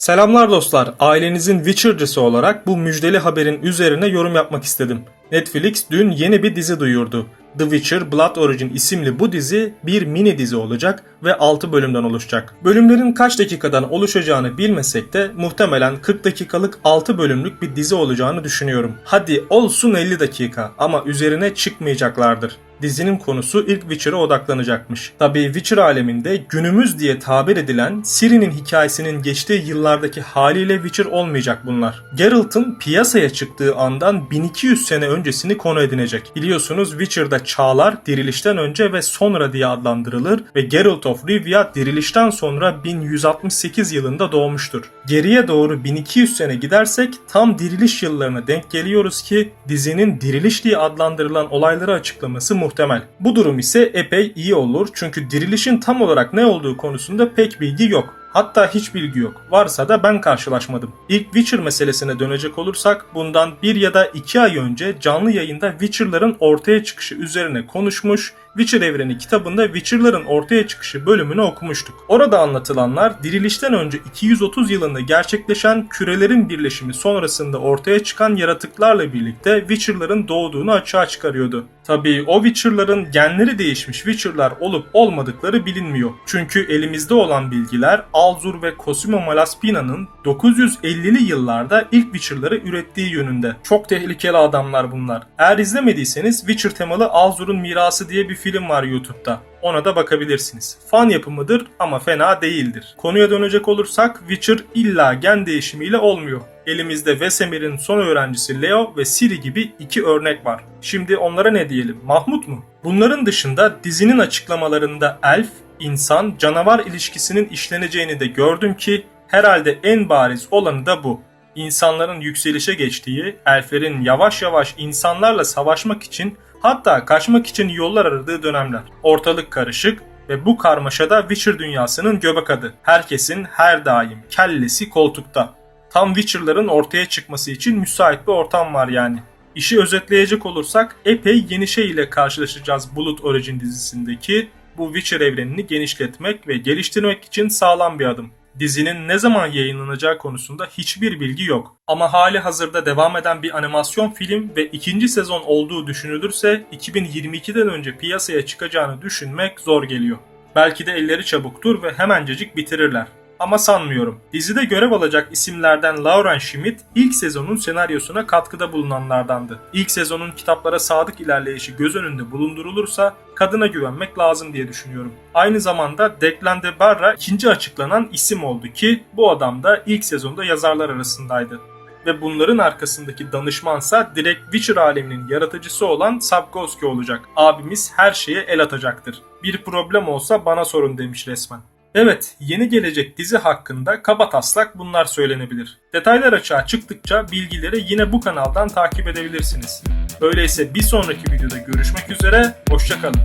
Selamlar dostlar. Ailenizin Witcher'cısı olarak bu müjdeli haberin üzerine yorum yapmak istedim. Netflix dün yeni bir dizi duyurdu. The Witcher Blood Origin isimli bu dizi bir mini dizi olacak ve 6 bölümden oluşacak. Bölümlerin kaç dakikadan oluşacağını bilmesek de muhtemelen 40 dakikalık 6 bölümlük bir dizi olacağını düşünüyorum. Hadi olsun 50 dakika ama üzerine çıkmayacaklardır dizinin konusu ilk Witcher'a odaklanacakmış. Tabii Witcher aleminde günümüz diye tabir edilen Ciri'nin hikayesinin geçtiği yıllardaki haliyle Witcher olmayacak bunlar. Geralt'ın piyasaya çıktığı andan 1200 sene öncesini konu edinecek. Biliyorsunuz Witcher'da çağlar dirilişten önce ve sonra diye adlandırılır ve Geralt of Rivia dirilişten sonra 1168 yılında doğmuştur. Geriye doğru 1200 sene gidersek tam diriliş yıllarına denk geliyoruz ki dizinin diriliş diye adlandırılan olayları açıklaması muhtemel. Bu durum ise epey iyi olur çünkü dirilişin tam olarak ne olduğu konusunda pek bilgi yok. Hatta hiç bilgi yok. Varsa da ben karşılaşmadım. İlk Witcher meselesine dönecek olursak bundan bir ya da iki ay önce canlı yayında Witcher'ların ortaya çıkışı üzerine konuşmuş, Witcher evreni kitabında Witcher'ların ortaya çıkışı bölümünü okumuştuk. Orada anlatılanlar dirilişten önce 230 yılında gerçekleşen kürelerin birleşimi sonrasında ortaya çıkan yaratıklarla birlikte Witcher'ların doğduğunu açığa çıkarıyordu. Tabii o Witcher'ların genleri değişmiş Witcher'lar olup olmadıkları bilinmiyor. Çünkü elimizde olan bilgiler Alzur ve Cosimo Malaspina'nın 950'li yıllarda ilk Witcher'ları ürettiği yönünde. Çok tehlikeli adamlar bunlar. Eğer izlemediyseniz Witcher temalı Alzur'un Mirası diye bir film var YouTube'da. Ona da bakabilirsiniz. Fan yapımıdır ama fena değildir. Konuya dönecek olursak Witcher illa gen değişimiyle olmuyor. Elimizde Vesemir'in son öğrencisi Leo ve Ciri gibi iki örnek var. Şimdi onlara ne diyelim? Mahmut mu? Bunların dışında dizinin açıklamalarında elf, insan, canavar ilişkisinin işleneceğini de gördüm ki herhalde en bariz olanı da bu. İnsanların yükselişe geçtiği, elflerin yavaş yavaş insanlarla savaşmak için hatta kaçmak için yollar aradığı dönemler. Ortalık karışık ve bu karmaşada Witcher dünyasının göbek adı. Herkesin her daim kellesi koltukta. Tam Witcher'ların ortaya çıkması için müsait bir ortam var yani. İşi özetleyecek olursak epey yeni şey ile karşılaşacağız Bulut Origin dizisindeki bu Witcher evrenini genişletmek ve geliştirmek için sağlam bir adım. Dizinin ne zaman yayınlanacağı konusunda hiçbir bilgi yok. Ama hali hazırda devam eden bir animasyon film ve ikinci sezon olduğu düşünülürse 2022'den önce piyasaya çıkacağını düşünmek zor geliyor. Belki de elleri çabuktur ve hemencecik bitirirler. Ama sanmıyorum. Dizide görev alacak isimlerden Lauren Schmidt ilk sezonun senaryosuna katkıda bulunanlardandı. İlk sezonun kitaplara sadık ilerleyişi göz önünde bulundurulursa kadına güvenmek lazım diye düşünüyorum. Aynı zamanda Declan de Barra ikinci açıklanan isim oldu ki bu adam da ilk sezonda yazarlar arasındaydı ve bunların arkasındaki danışmansa direkt Witcher aleminin yaratıcısı olan Sapkowski olacak. Abimiz her şeye el atacaktır. Bir problem olsa bana sorun demiş resmen. Evet, yeni gelecek dizi hakkında kaba taslak bunlar söylenebilir. Detaylar açığa çıktıkça bilgileri yine bu kanaldan takip edebilirsiniz. Öyleyse bir sonraki videoda görüşmek üzere, hoşçakalın.